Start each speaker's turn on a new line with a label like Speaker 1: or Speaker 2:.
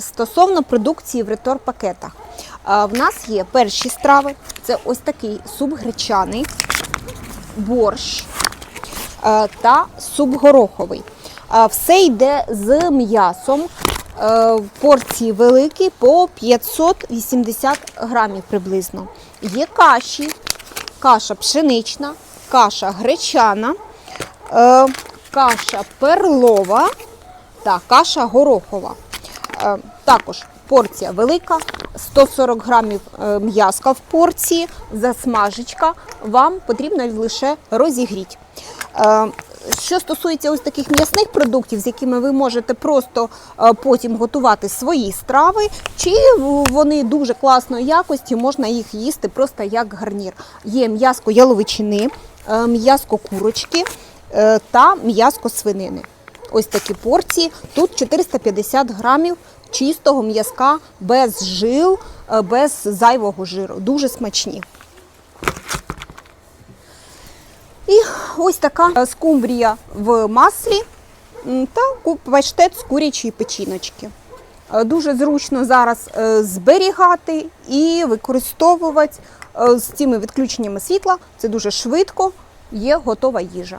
Speaker 1: стосовно продукції в ретор-пакетах. В нас є перші страви. Це ось такий суп гречаний, борщ та суп гороховий. Все йде з м'ясом. Е, Порції великі по 580 грамів приблизно. Є каші, каша пшенична, каша гречана, каша перлова та каша горохова. Е, Також порція велика, 140 грамів е, м'яска в порції, засмажечка. Вам потрібно лише розігріти. Е, Що стосується ось таких м'ясних продуктів, з якими ви можете просто потім готувати свої страви, чи вони дуже класної якості, можна їх їсти просто як гарнір. Є м'яско яловичини, м'яско курочки та м'яско свинини. Ось такі порції. Тут 450 грамів чистого м'язка без жил, е, без зайвого жиру. Дуже смачні. І ось така скумбрія в маслі та паштет з курячої печіночки. Е, Дуже зручно зараз е, зберігати і використовувати з цими відключеннями світла. Це дуже швидко, є готова їжа.